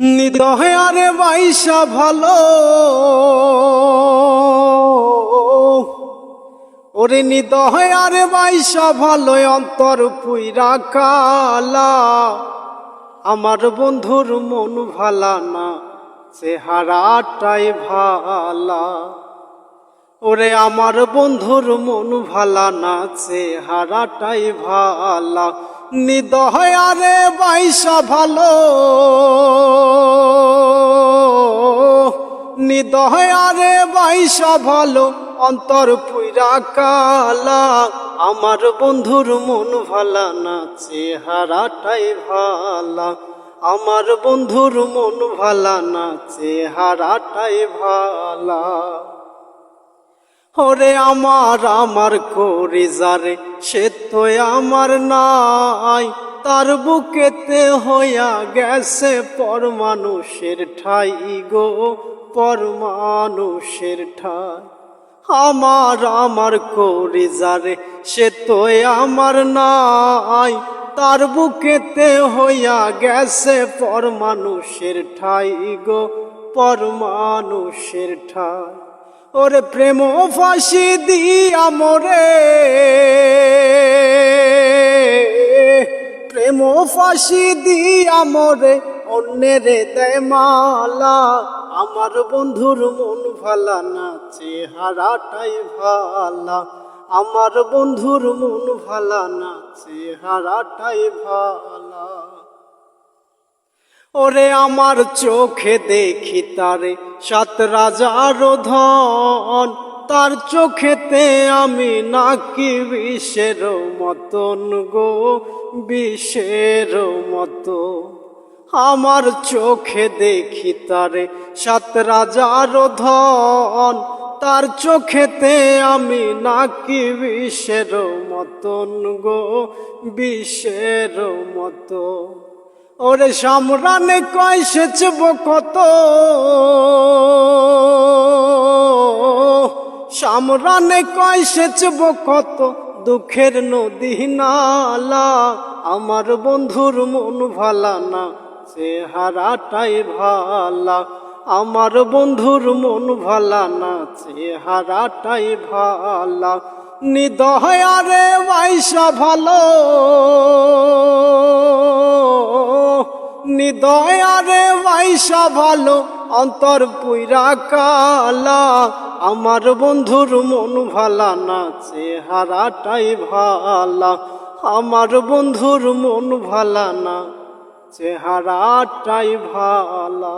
নিদহে আরে বাইসা ভালো। ওরে নিদহে আরে বাইসা ভালো অন্তর পুইরা কালা। আমার বন্ধুর মন ভালা না, চেহারাটাই ভালা। ওরে আমার বন্ধুর মন ভালা না, চেহারাটাই ভালা। নিদয় আরে বাইসা ভালো। নিদয় আরে বাইসা ভালো। অন্তর পুইরা কালা, আমার বন্ধুর মন ভালা না, চেহারাটাই ভালা। আমার বন্ধুর মন ভালা না, চেহারাটাই ভালা। ওরে আমার আমার করি যারে সে তো আমার নাই, তার বুকেতে হইয়া গেছে পর মানুষের ঠাই গো পর মানুষের ঠাই। আমার আমার করি যারে সে তো আমার নাই, তার বুকেতে হইয়া গেছে পর মানুষের ঠাই গো পর মানুষের ঠাই। ওরে প্রেম ফাঁসি দিয়া মোরে। প্রেম ফাঁসি দিয়া মোরে, অন্যেরে দেয় মালা আমার বন্ধুর মন ভালা না, চেহারাটাই ভালা। আমার বন্ধুর মন ভালা না, চেহারাটাই ভালা। ওরে আমার চোখে দেখি তারে সাত রাজার ধন। তার চোখেতে আমি নাকি বিষের মতন গো, বিষের মতো আমার চোখে দেখি তারে সাত রাজার ধন। তার চোখেতে আমি নাকি বিষের মতন গো, বিষের মতো ওরে সামরানে কয় সেচব কত? সামরানে কয় সেচব কত? দুঃখের নদী নালা, আমার বন্ধুর মন ভালা না চেহারাটাই ভালা। আমার বন্ধুর মন ভালা না চেহারাটাই ভালা। নিদয় আরে বাইসা ভালো। নিদয় আরে বাইসা ভালো, অন্তর পুইরা কালা। আমার বন্ধুর মন ভালা না, চেহারাটাই ভালা। আমার বন্ধুর মন ভালা না, চেহারাটাই ভালা।